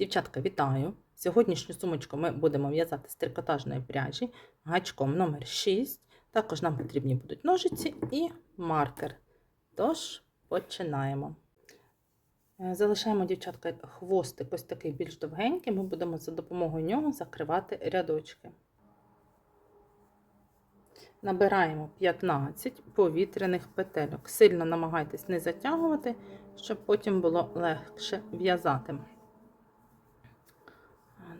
Дівчатка, вітаю! Сьогоднішню сумочку ми будемо в'язати з трикотажної пряжі гачком номер 6. Також нам потрібні будуть ножиці і маркер. Тож, починаємо. Е, Залишаємо, дівчатка, хвостик ось такий більш довгенький. Ми будемо за допомогою нього закривати рядочки. Набираємо 15 повітряних петельок. Сильно намагайтесь не затягувати, щоб потім було легше в'язати.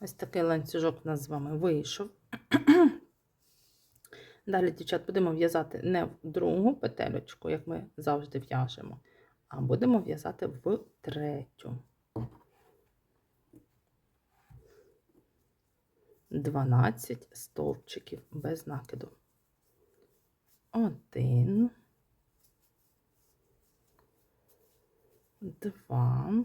Ось такий ланцюжок у нас з вами вийшов. Далі, дівчат, будемо в'язати не в другу петелечку, як ми завжди в'яжемо, а будемо в'язати в третю. 12 стовпчиків без накиду. Один, два,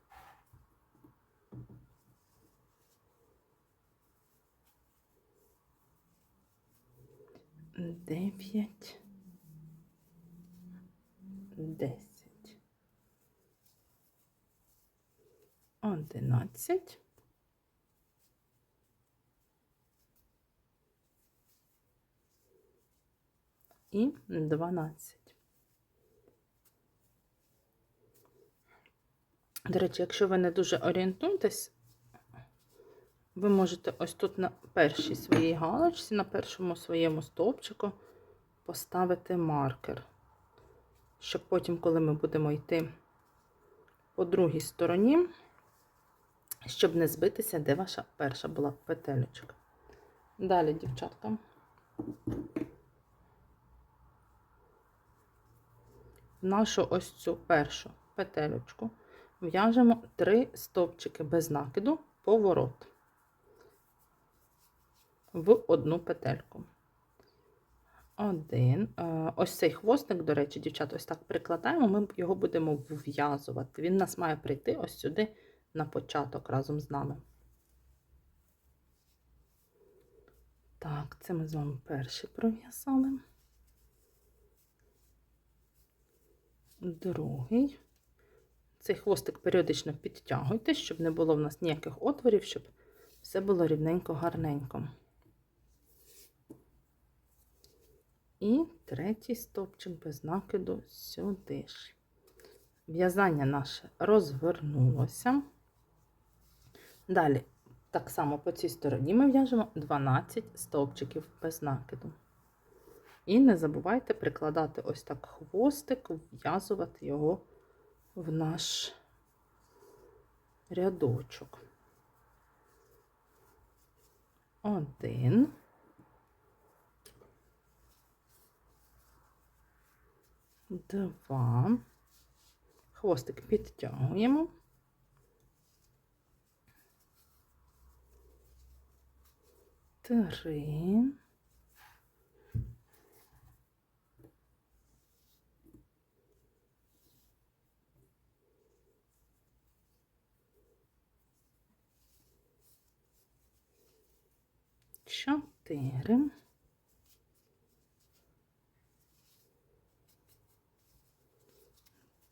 Дев'ять, десять, одинадцять, і дванадцять. До речі, якщо ви не дуже орієнтуєтесь, ви можете ось тут на першій своїй галочці, на першому своєму стовпчику поставити маркер, щоб потім, коли ми будемо йти по другій стороні, щоб не збитися, де ваша перша була петелечка. Далі, дівчатка. Нашу ось цю першу петелечку в'яжемо три стовпчики без накиду поворот в одну петельку. Один. Е, Ось цей хвостик, до речі, дівчата, ось так прикладаємо, ми його будемо вв'язувати. Він нас має прийти ось сюди на початок разом з нами. Так, це ми з вами перший пров'язали. Другий. Цей хвостик періодично підтягуйте, щоб не було в нас ніяких отворів, щоб все було рівненько, гарненько. І третій стовпчик без накиду сюди ж. В'язання наше розвернулося. Далі, так само по цій стороні ми в'яжемо 12 стовпчиків без накиду. І не забувайте прикладати ось так хвостик, вв'язувати його в наш рядочок. Один. Два. Хвостик підтягуємо. Три. Чотири.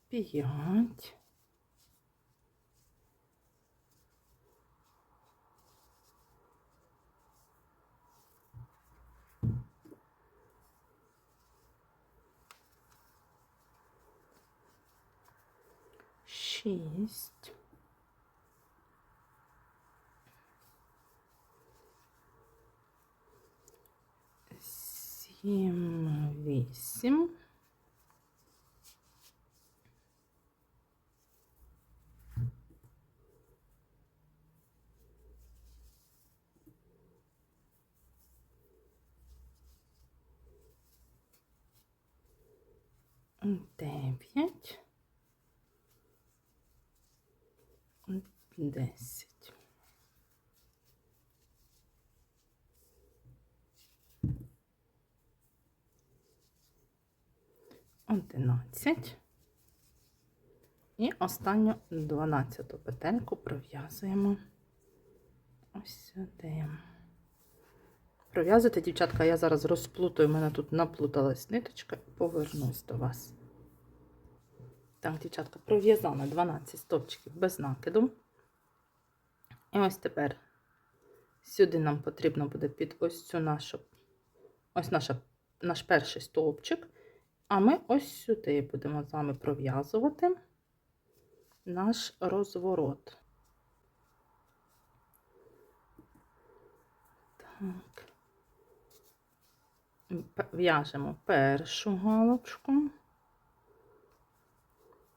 п'ять. шесть, семь, вісім. Дев'ять. Десять. Одинадцять. І останню дванадцяту петельку пров'язуємо ось сюди. Пров'язуйте, дівчатка, я зараз розплутаю, у мене тут наплуталась ниточка і повернусь до вас. Так, дівчатка, пров'язала 12 стовпчиків без накиду. І ось тепер сюди нам потрібно буде під ось цю нашу, ось наша, наш перший стовпчик. А ми ось сюди будемо з вами пров'язувати наш розворот. Так. В'яжемо першу галочку,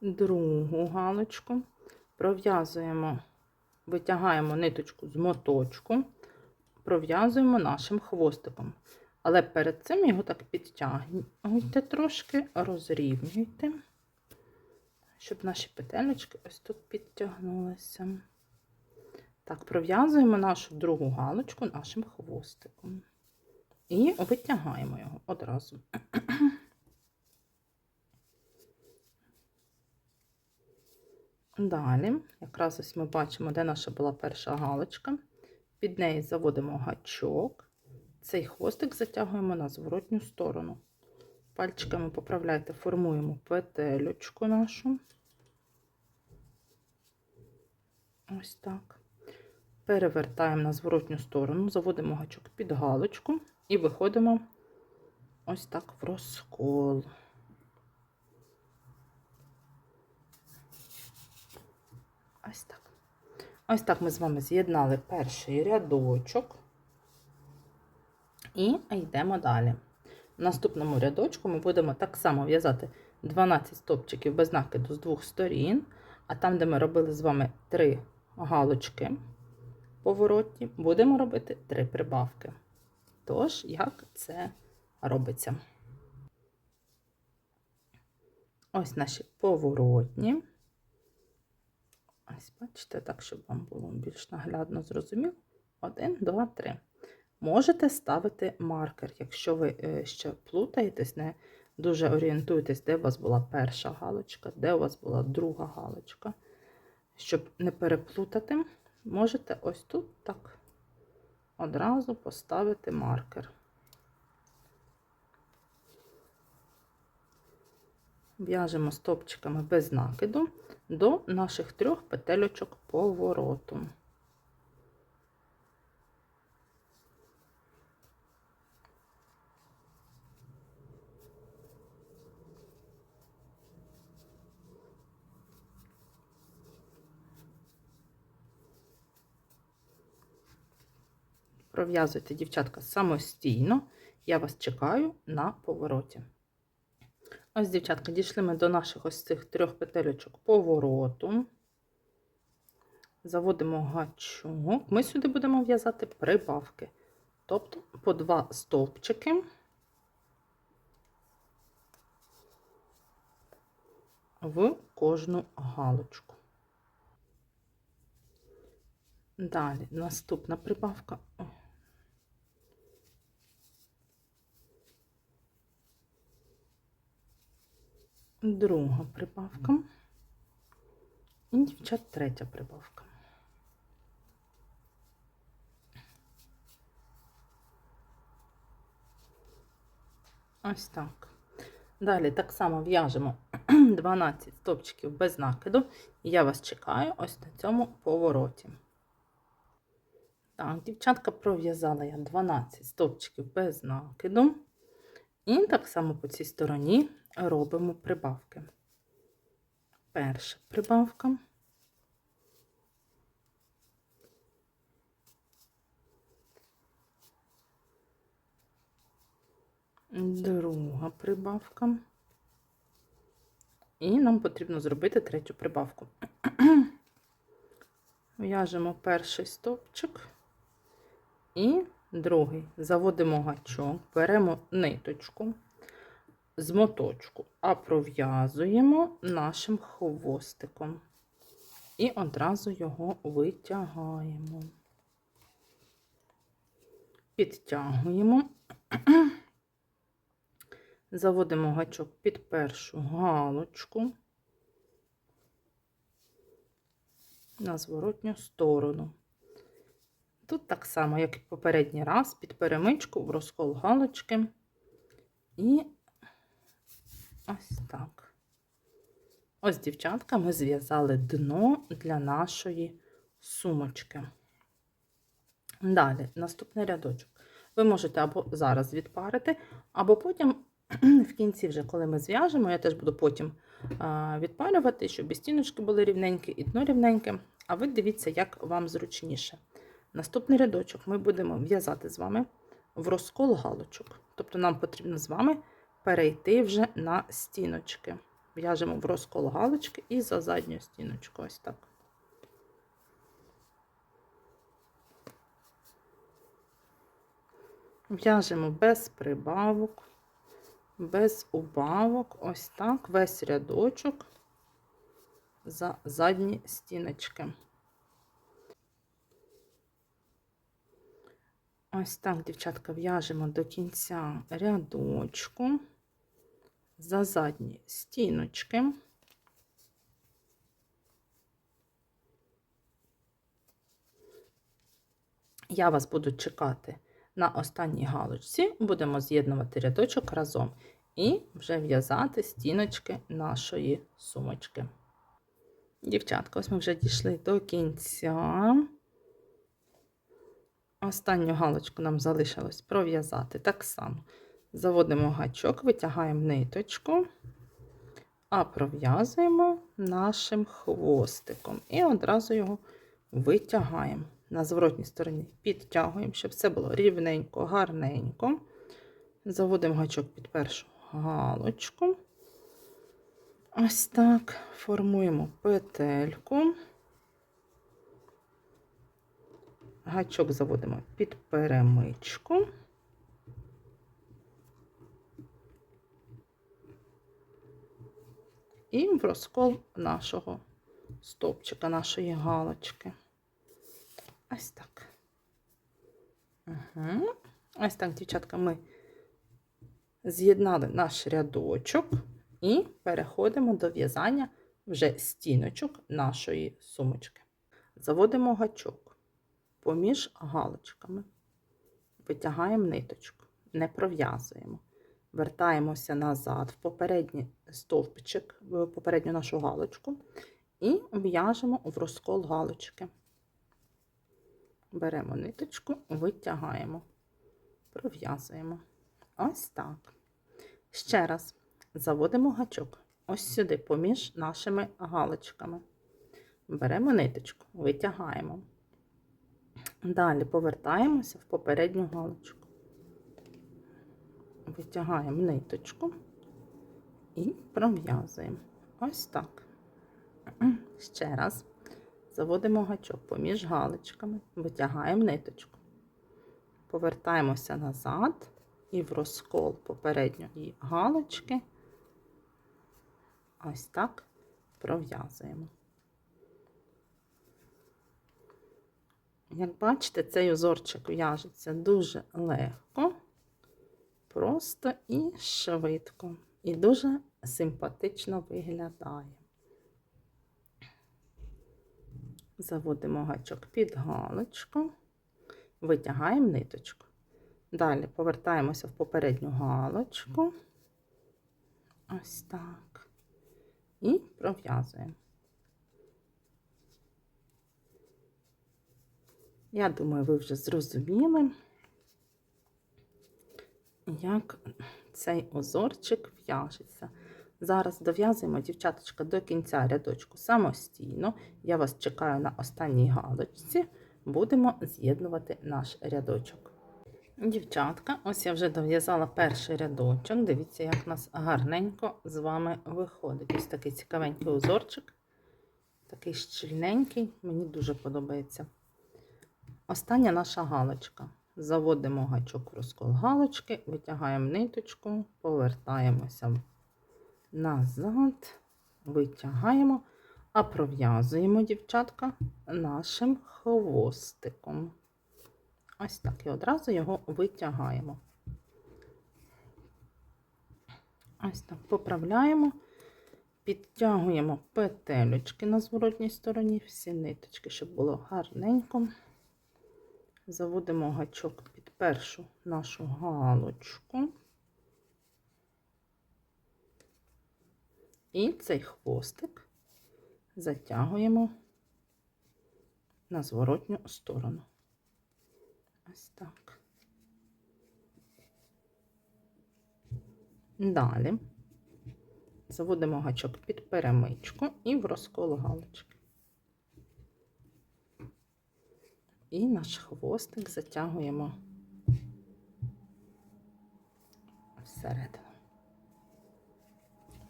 другу галочку, пров'язуємо, витягаємо ниточку з моточку, пров'язуємо нашим хвостиком. Але перед цим його так підтягуйте трошки, розрівнюйте, щоб наші петелечки ось тут підтягнулися. Так, пров'язуємо нашу другу галочку нашим хвостиком. І витягаємо його одразу. Далі, якраз ось ми бачимо, де наша була перша галочка. Під неї заводимо гачок. Цей хвостик затягуємо на зворотню сторону. Пальчиками поправляйте, формуємо петелючку нашу. Ось так. Перевертаємо на зворотню сторону, заводимо гачок під галочку і виходимо ось так в розкол. Ось так. Ось так ми з вами з'єднали перший рядочок і йдемо далі. В наступному рядочку ми будемо так само в'язати 12 стопчиків без накиду з двох сторін, а там, де ми робили з вами 3 галочки поворотні, будемо робити 3 прибавки. Тож, як це робиться? Ось наші поворотні. Ось, бачите, так, щоб вам було більш наглядно зрозуміло. Один, два, три. Можете ставити маркер, якщо ви е, ще плутаєтесь, не дуже орієнтуєтесь, де у вас була перша галочка, де у вас була друга галочка. Щоб не переплутати, можете ось тут так одразу поставити маркер. В'яжемо стопчиками без накиду до наших трьох петельочок повороту. Пров'язуйте, дівчатка, самостійно. Я вас чекаю на повороті. Ось, дівчатка, дійшли ми до наших ось цих трьох петелечок повороту. Заводимо гачок. Ми сюди будемо в'язати прибавки. Тобто по два стовпчики в кожну галочку. Далі наступна прибавка. Друга прибавка. І, дівчат, третя прибавка. Ось так. Далі так само в'яжемо 12 стопчиків без накиду. І я вас чекаю ось на цьому повороті. Так, дівчатка, пров'язала я 12 стовпчиків без накиду. І так само по цій стороні робимо прибавки. Перша прибавка. Друга прибавка. І нам потрібно зробити третю прибавку. В'яжемо перший стовпчик і другий. Заводимо гачок, беремо ниточку з моточку, а пров'язуємо нашим хвостиком. І одразу його витягаємо. Підтягуємо. Заводимо гачок під першу галочку на зворотню сторону. Тут так само, як і попередній раз, під перемичку в розкол галочки. І ось так. Ось, дівчатка, ми зв'язали дно для нашої сумочки. Далі, наступний рядочок. Ви можете або зараз відпарити, або потім в кінці, вже коли ми зв'яжемо, я теж буду потім відпарювати, щоб і стіночки були рівненькі, і дно рівненьке. А ви дивіться, як вам зручніше. Наступний рядочок ми будемо в'язати з вами в розкол галочок. Тобто нам потрібно з вами перейти вже на стіночки. В'яжемо в розкол галочки і за задню стіночку. Ось так. В'яжемо без прибавок, без убавок, ось так, весь рядочок за задні стіночки. Ось так, дівчатка, в'яжемо до кінця рядочку за задні стіночки. Я вас буду чекати на останній галочці, будемо з'єднувати рядочок разом і вже в'язати стіночки нашої сумочки. Дівчатка, ось ми вже дійшли до кінця. Останню галочку нам залишилось пров'язати так само. Заводимо гачок, витягаємо ниточку, а пров'язуємо нашим хвостиком і одразу його витягаємо. На зворотній стороні підтягуємо, щоб все було рівненько, гарненько. Заводимо гачок під першу галочку. Ось так. Формуємо петельку. Гачок заводимо під перемичку. І в розкол нашого стовпчика, нашої галочки. Ось так. Угу. Ось так, дівчатка, ми з'єднали наш рядочок і переходимо до в'язання вже стіночок нашої сумочки. Заводимо гачок поміж галочками, витягаємо ниточку, не пров'язуємо. Вертаємося назад в попередній стовпчик, в попередню нашу галочку, і в'яжемо в розкол галочки. Беремо ниточку, витягаємо, пров'язуємо. Ось так. Ще раз заводимо гачок ось сюди, поміж нашими галочками. Беремо ниточку, витягаємо. Далі повертаємося в попередню галочку. Витягаємо ниточку і пров'язуємо. Ось так. Ще раз заводимо гачок поміж галочками, витягаємо ниточку. Повертаємося назад і в розкол попередньої галочки. Ось так пров'язуємо. Як бачите, цей узорчик в'яжеться дуже легко, просто і швидко, і дуже симпатично виглядає. Заводимо гачок під галочку, витягаємо ниточку. Далі повертаємося в попередню галочку. Ось так. І пров'язуємо. Я думаю, ви вже зрозуміли, як цей озорчик в'яжеться. Зараз дов'язуємо, дівчаточка, до кінця рядочку самостійно. Я вас чекаю на останній галочці. Будемо з'єднувати наш рядочок. Дівчатка, ось я вже дов'язала перший рядочок. Дивіться, як у нас гарненько з вами виходить. Ось такий цікавенький узорчик. Такий щільненький, мені дуже подобається. Остання наша галочка. Заводимо гачок в розкол галочки, витягаємо ниточку, повертаємося назад, витягаємо, а пров'язуємо, дівчатка, нашим хвостиком. Ось так, і одразу його витягаємо. Ось так, поправляємо, підтягуємо петелечки на зворотній стороні, всі ниточки, щоб було гарненько. Заводимо гачок під першу нашу галочку. І цей хвостик затягуємо на зворотню сторону. Ось так. Далі заводимо гачок під перемичку і в розкол галочки. І наш хвостик затягуємо всередину.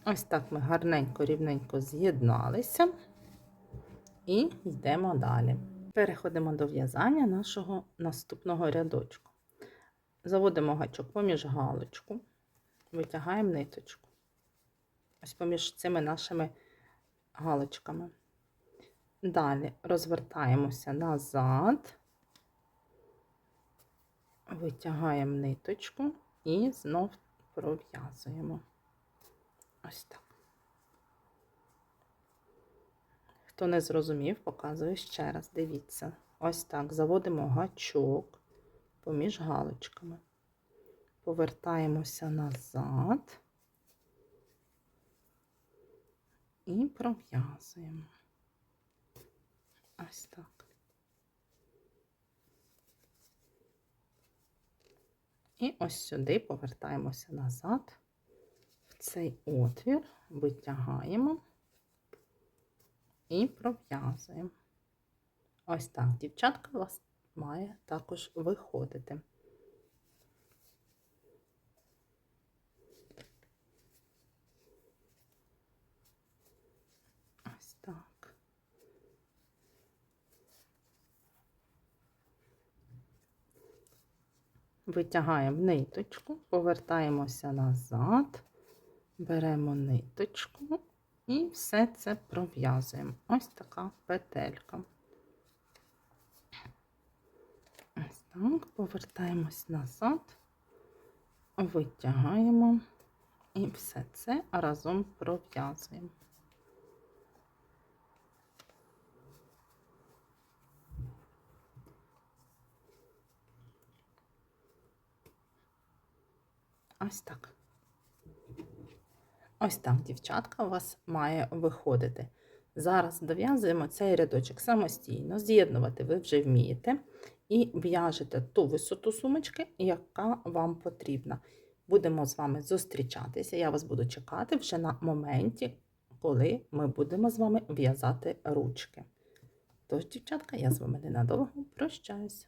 Ось так ми гарненько, рівненько з'єдналися і йдемо далі. Переходимо до в'язання нашого наступного рядочку. Заводимо гачок поміж галочку, витягаємо ниточку. Ось поміж цими нашими галочками. Далі розвертаємося назад, витягаємо ниточку і знов пров'язуємо. Ось так. Хто не зрозумів, показую ще раз. Дивіться. Ось так. Заводимо гачок поміж галочками. Повертаємося назад і пров'язуємо. Ось так. І ось сюди повертаємося назад, в цей отвір, витягаємо і пров'язуємо. Ось так, дівчатка у вас має також виходити. Ось так. Витягаємо ниточку, повертаємося назад, беремо ниточку і все це пров'язуємо. Ось така петелька. Ось так, повертаємось назад, витягаємо і все це разом пров'язуємо. Ось так. Ось так, дівчатка, у вас має виходити. Зараз дов'язуємо цей рядочок самостійно, з'єднувати ви вже вмієте, і в'яжете ту висоту сумочки, яка вам потрібна. Будемо з вами зустрічатися. Я вас буду чекати вже на моменті, коли ми будемо з вами в'язати ручки. Тож, дівчатка, я з вами ненадовго прощаюся.